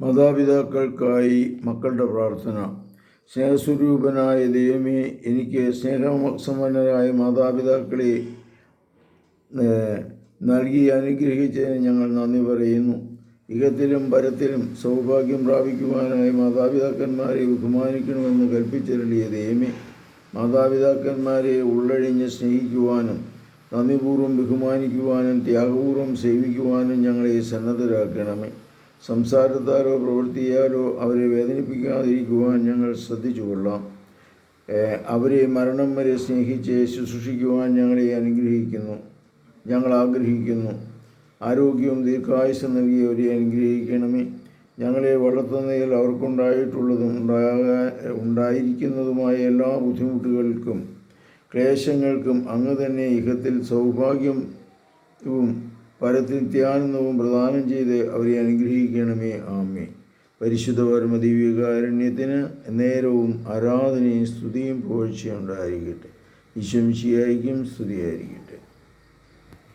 മാതാപിതാക്കൾക്കായി മക്കളുടെ പ്രാർത്ഥന. സ്നേഹസ്വരൂപനായ ദൈവമേ എനിക്ക് സ്നേഹസമ്പന്നരായ മാതാപിതാക്കളെ നൽകി അനുഗ്രഹിച്ചതിന് ഞങ്ങൾ നന്ദി പറയുന്നു. ഇഹത്തിലും പരത്തിലും സൗഭാഗ്യം പ്രാപിക്കുവാനായി മാതാപിതാക്കന്മാരെ ബഹുമാനിക്കണമെന്ന് കൽപ്പിച്ചിരളിയ ദൈവമേ മാതാപിതാക്കന്മാരെ ഉള്ളഴിഞ്ഞ് സ്നേഹിക്കുവാനും നന്ദിപൂർവം ബഹുമാനിക്കുവാനും ത്യാഗപൂർവം സേവിക്കുവാനും ഞങ്ങളെ സന്നദ്ധരാക്കണമേ. സംസാരത്താലോ പ്രവൃത്തിയാലോ അവരെ വേദനിപ്പിക്കാതിരിക്കുവാൻ ഞങ്ങൾ ശ്രദ്ധിച്ചു കൊള്ളാം അവരെ മരണം വരെ സ്നേഹിച്ച് ശുശ്രൂഷിക്കുവാൻ ഞങ്ങളെ അനുഗ്രഹിക്കുന്നു. ഞങ്ങൾ ആഗ്രഹിക്കുന്നു. ആരോഗ്യവും ദീർഘായുസം നൽകി അവരെ അനുഗ്രഹിക്കണമേ. ഞങ്ങളെ വളർത്തുന്നതിൽ അവർക്കുണ്ടായിട്ടുള്ളതും ഉണ്ടാകാൻ ഉണ്ടായിരിക്കുന്നതുമായ എല്ലാ ബുദ്ധിമുട്ടുകൾക്കും ക്ലേശങ്ങൾക്കും അങ്ങ് തന്നെ ഇഹത്തിൽ സൗഭാഗ്യവും പരത്തിൽ നിത്യാനന്ദവും പ്രദാനം ചെയ്ത് അവരെ അനുഗ്രഹിക്കണമേ ആമേ പരിശുദ്ധ പരമ ദിവ്യകാരുണ്യത്തിന് നേരവും ആരാധനയും സ്തുതിയും പോഴ്ചയുണ്ടായിരിക്കട്ടെ ഈശ്വംശിയായിരിക്കും സ്തുതിയായിരിക്കട്ടെ.